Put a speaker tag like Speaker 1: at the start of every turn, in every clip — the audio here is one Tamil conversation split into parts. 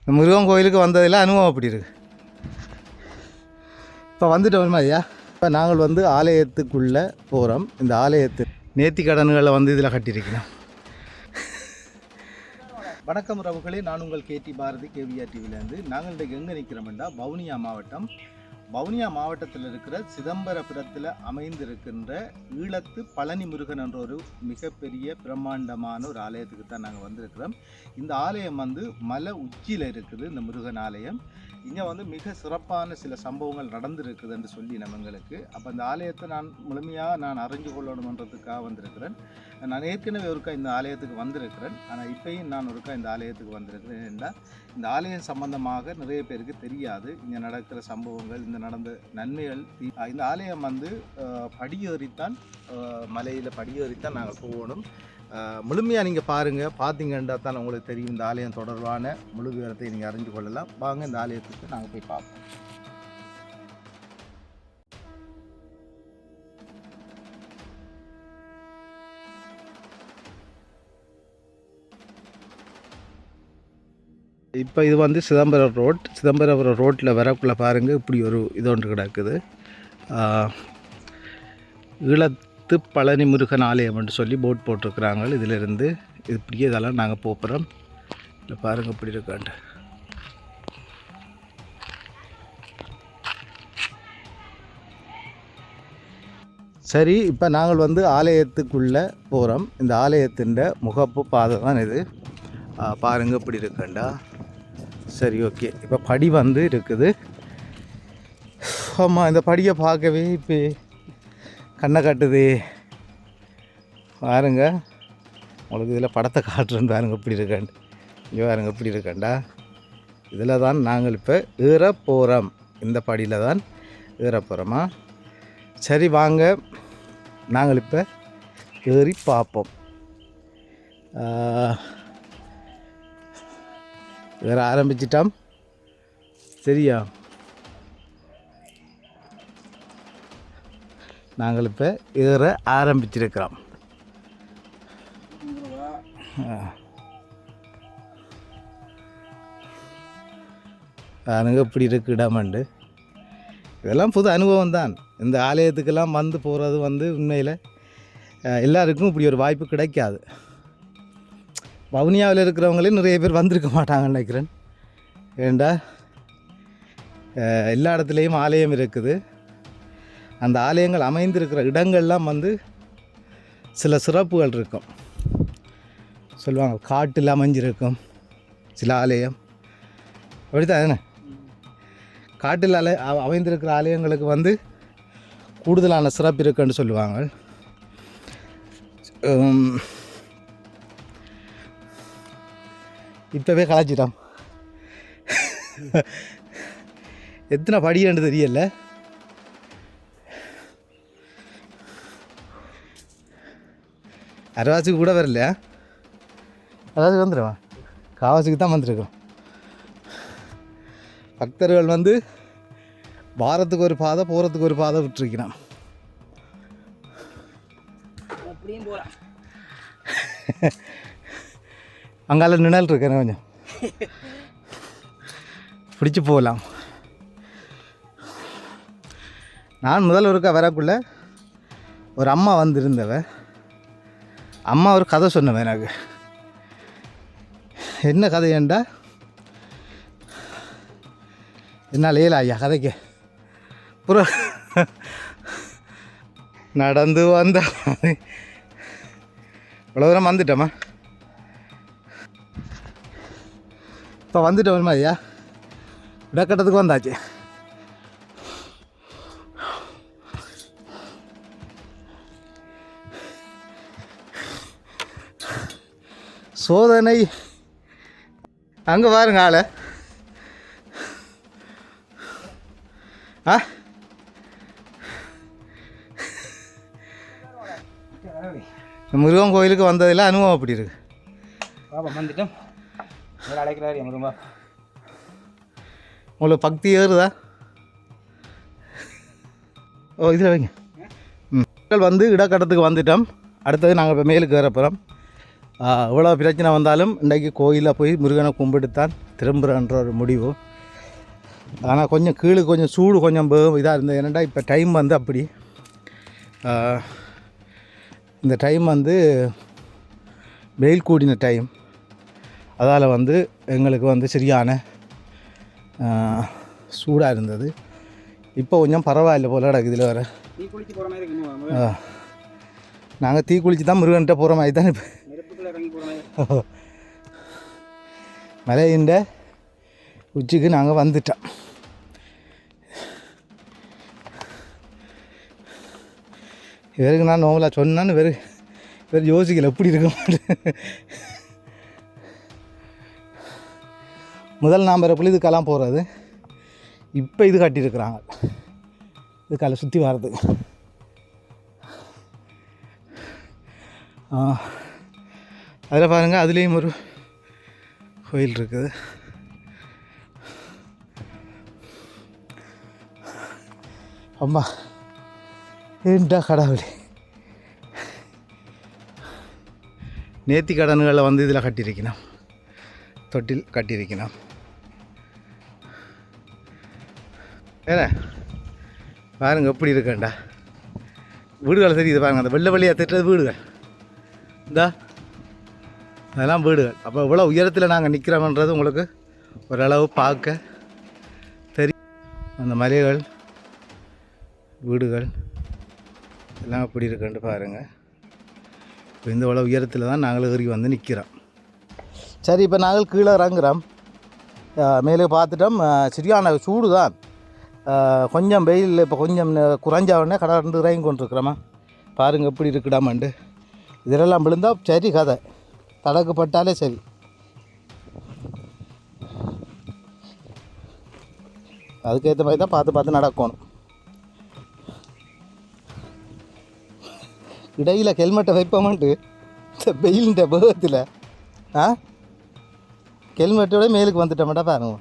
Speaker 1: இந்த முருகன் கோயிலுக்கு வந்ததில் அனுபவம் அப்படி இருக்குது இப்போ வந்துட்டு ஒரு மாதிரியா இப்போ நாங்கள் வந்து ஆலயத்துக்குள்ளே போகிறோம் இந்த ஆலயத்து நேர்த்தி கடன்களை வந்து இதில் கட்டியிருக்கிறோம். வணக்கம் ரவுகளே நான் உங்கள் கேடி பாரதி கேவிஆர் டிவிலேருந்து நாங்கள் இன்றைக்கு எங்கே நிற்கிறோம்னா வவுனியா மாவட்டம் வவுனியா மாவட்டத்தில் இருக்கிற சிதம்பரபுரத்தில் அமைந்திருக்கின்ற ஈழத்து பழனி முருகன் என்ற ஒரு மிகப்பெரிய பிரம்மாண்டமான ஒரு ஆலயத்துக்கு தான் நாங்கள் வந்திருக்கிறோம். இந்த ஆலயம் வந்து மலை உச்சியில் இருக்குது இந்த முருகன் ஆலயம். இங்கே வந்து மிக சிறப்பான சில சம்பவங்கள் நடந்திருக்குது என்று சொல்லி நம்ம எங்களுக்கு. அப்போ அந்த ஆலயத்தை நான் முழுமையாக நான் அறிஞ்சு கொள்ளணுன்றதுக்காக வந்திருக்கிறேன். நான் ஏற்கனவே ஒருக்கா இந்த ஆலயத்துக்கு வந்திருக்கிறேன். ஆனால் இப்பயும் நான் ஒருக்கா இந்த ஆலயத்துக்கு வந்திருக்கிறேன் என்றால் இந்த ஆலயம் சம்பந்தமாக நிறைய பேருக்கு தெரியாது. இங்கே நடக்கிற சம்பவங்கள் இந்த நடந்த நன்மைகள் இந்த ஆலயம் வந்து படியேறித்தான் மலையில் படியேறித்தான் நாங்கள் போகணும். முழுமையாக நீங்கள் பாருங்கள் பார்த்தீங்கன்னா தான் உங்களுக்கு தெரியும் இந்த ஆலயம் தொடர்பான முழு விவரத்தை நீங்கள் அறிஞ்சு கொள்ளலாம். வாங்க இந்த ஆலயத்துக்கு நாங்கள் போய் பார்ப்போம். இப்போ இது வந்து சிதம்பரம் ரோட். சிதம்பரம் ரோட்டில் வரக்குள்ளே பாருங்கள் இப்படி ஒரு இது ஒன்று கிடக்குது. ஆஹ், ஈழத்து பழனி முருகன் ஆலயம் அப்படின்னு சொல்லி போட் போட்டிருக்கிறாங்க. இதிலிருந்து இது இப்படியே இதெல்லாம் நாங்கள் போகிறோம். இல்லை பாருங்கள் இப்படி இருக்காண்டு. சரி இப்போ நாங்கள் வந்து ஆலயத்துக்குள்ளே போகிறோம் இந்த ஆலயத்தின் முகப்பு பாதை தான் இது. பாருங்கள் பாருங்க இப்படி இருக்கண்டா. சரி ஓகே. இப்போ படி வந்து இருக்குது. ஆமாம் இந்த படியை பார்க்கவே இப்போ கண்ணை காட்டுது. பாருங்க. உங்களுக்கு இதில் படத்தை காட்டுறேன் பாருங்க இப்படி இருக்காண்டு இங்கே பாருங்க இப்படி இருக்கண்டா. இதில் தான் நாங்கள் இப்போ ஏற போகிறோம் இந்த படியில் தான் ஏற போகிறோமா சரி வாங்க. நாங்கள் இப்போ ஏறி பார்ப்போம். ஏற ஆரம்பிச்சிட்டோம். சரியா? நாங்கள் இப்போ ஏற ஆரம்பிச்சிருக்கிறோம். ஆ. இப்படி இருக்கு இடமண்டு இதெல்லாம் புது அனுபவம் தான். இந்த ஆலயத்துக்கெல்லாம் வந்து போகிறது வந்து உண்மையில் எல்லாருக்கும் இப்படி ஒரு வாய்ப்பு கிடைக்காது. வவுனியாவில் இருக்கிறவங்களே நிறைய பேர் வந்திருக்க மாட்டாங்கன்னு நினைக்கிறேன். ஏண்டா? எல்லா இடத்துலையும் ஆலயம் இருக்குது. அந்த ஆலயங்கள் அமைந்திருக்கிற இடங்கள்லாம் வந்து சில சிறப்புகள் இருக்கும். சொல்லுவாங்க காட்டில் அமைஞ்சிருக்கும் சில ஆலயம். அப்படித்தான் என்ன? காட்டில் அலை அமைந்திருக்கிற ஆலயங்களுக்கு வந்து கூடுதலான சிறப்பு இருக்குன்னு சொல்லுவாங்க. இப்போவே கலாச்சிட்டான் எத்தனை படின்னு தெரியல. அரைவாசிக்கு கூட வரல அதாவது வந்துடுவா காவாசிக்கு தான் வந்திருக்கோம் பக்தர்கள் வந்து வாரத்துக்கு ஒரு பாதை போகிறதுக்கு ஒரு பாதை விட்டுருக்கிறான்.
Speaker 2: அப்படியும்
Speaker 1: அங்கால நிழல் இருக்கேன் கொஞ்சம்? பிடிச்சு போகலாம். நான் முதல் ஒருக்கா வரக்குள்ள ஒரு அம்மா வந்திருந்தவ அம்மா ஒரு கதை சொன்னவன் எனக்கு என்ன கதையண்டா என்ன ஏலா ஐயா கதைக்கு. புற நடந்து வந்த இவ்வளோ தூரம் வந்துட்டோமா? இப்போ வந்துட்டோம் ஐயா. இடக்கட்டத்துக்கு வந்தாச்சு. சோதனை. அங்கே பாருங்க ஆளை. ஆ? முருகன் கோயிலுக்கு வந்ததில் அனுபவம் அப்படி இருக்கு.
Speaker 2: பாப்பா வந்துட்டோம். அழைக்கிறாரு ரொம்ப
Speaker 1: உங்களுக்கு பக்தி ஏறுதா? ஓ இதில் வைங்க. ம். மக்கள் வந்து இடக்கட்டத்துக்கு வந்துட்டோம். அடுத்தது நாங்கள் இப்போ மேலுக்கு ஏற போகிறோம் இவ்வளோ பிரச்சனை வந்தாலும் இன்றைக்கு கோயிலில் போய் முருகனை கும்பிட்டுத்தான் திரும்புகிறன்ற ஒரு முடிவு. ஆனால் கொஞ்சம் கீழே கொஞ்சம் சூடு கொஞ்சம் இதாக இருந்தது. ஏன்னாண்டா இப்போ டைம் வந்து அப்படி. இந்த டைம் வந்து வெயில் கூடின டைம் அதால் வந்து எங்களுக்கு வந்து சரியான சூடாக இருந்தது. இப்போ கொஞ்சம் பரவாயில்ல போல கிடக்கு இதில் வர நாங்கள் தீ குளிச்சு தான் முருகன்கிட்ட போகிற மாதிரி தான். இப்போ மலையின் உச்சிக்கு நாங்கள் வந்துட்டோம். இவருக்கு நான் நோவலாக சொன்னான்னு இவர் இவர் யோசிக்கல எப்படி இருக்க மாட்டேன். முதல் நாம் பிறப்பில் இதுக்கெல்லாம் போகிறது இப்போ இது கட்டியிருக்கிறாங்க. இதுக்கால சுற்றி வர்றதுக்கு. ஆ. அதில் பாருங்கள் அதுலேயும் ஒரு கோயில் இருக்குது. அம்மா ஏண்டா கடவுளே? நேத்தி கடன்களை வந்து இதில் கட்டியிருக்கணும். தொட்டில் கட்டியிருக்கணும். வேற பாருங்க எப்படி இருக்கேன்டா வீடுகள் தெரியுது பாருங்க அந்த வெள்ளை வெள்ளையாக திட்டுறது வீடுகள். இந்தா. அதெல்லாம் வீடுகள். அப்போ இவ்வளோ உயரத்தில் நாங்கள் நிற்கிறோம்ன்றது உங்களுக்கு ஓரளவு பார்க்க தெரியும் அந்த மலைகள் வீடுகள் எல்லாம் எப்படி இருக்குன்ட்டு பாருங்கள் இப்போ இந்த இவ்வளோ உயரத்தில் தான் நாங்கள் ஏறி வந்து நிற்கிறோம் சரி இப்போ நாங்கள் கீழே இறங்குறோம். மேலே பார்த்துட்டோம். சரியான சூடு தான் கொஞ்சம் வெயில் இப்போ கொஞ்சம் குறைஞ்ச உடனே கடந்து இறங்கி கொண்டிருக்கிறோமா? பாருங்கள் எப்படி இருக்குடாமண்டு இதெல்லாம் விழுந்தால் சரி கதை. தடக்கு பட்டாலே சரி. அதுக்கேற்ற மாதிரி தான் பார்த்து பார்த்து நடக்கணும். இடையில் ஹெல்மெட்டை வைப்போமான்ட்டு இந்த வெயில்ன்ற வேகத்தில் ஆ? ஹெல்மெட்டோட மேலுக்கு வந்துட்டோம்டா பாருங்க.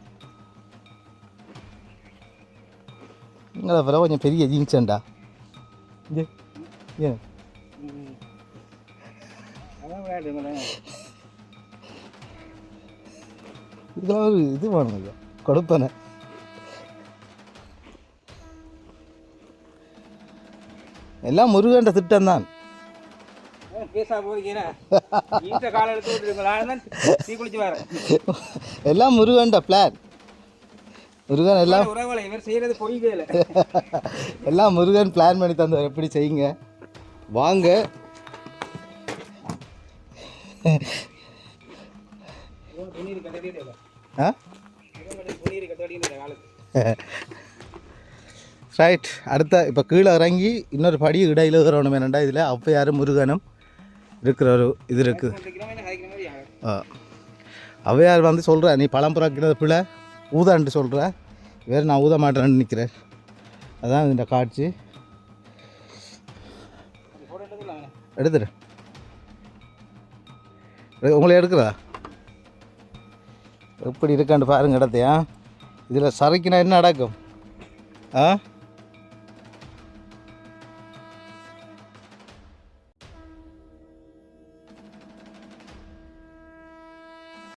Speaker 1: இங்கே அப்புறம் கொஞ்சம் பெரிய ஜீன்ஸண்டா இங்கே ஏன் இதெல்லாம் ஒரு இது வேணுங்க. கொடுப்பனை. எல்லாம் முருகன்ற திட்டம் தான்
Speaker 2: பேசா போறீங்க
Speaker 1: எல்லாம் முருகன்ற பிளான் முருகன் எல்லாம்
Speaker 2: செய்யறது பொய்வே இல்லை
Speaker 1: எல்லாம் முருகன் பிளான் பண்ணி தந்தவர் எப்படி செய்யுங்க? வாங்க. ரைட் அடுத்த இப்போ கீழே இறங்கி இன்னொரு படி இடையில இருக்கிறவனும் என்னண்டா இதில்? ஔவையாரும் முருகனும் இருக்கிற ஒரு இது இருக்குது ஆ. ஔவையார் வந்து சொல்கிற நீ பழம் பிறக்கிறது பிள்ளை ஊதான்ட்டு சொல்கிற வேறு நான் ஊத மாட்டேன்னு நிற்கிறேன் அதான் இந்த காட்சி. எடுத்துடு உங்களை எடுக்கிறதா எப்படி இருக்கான்னு பாருங்க இடத்தையா. இதில் சரைக்கினா என்ன நடக்கும்? ஆ?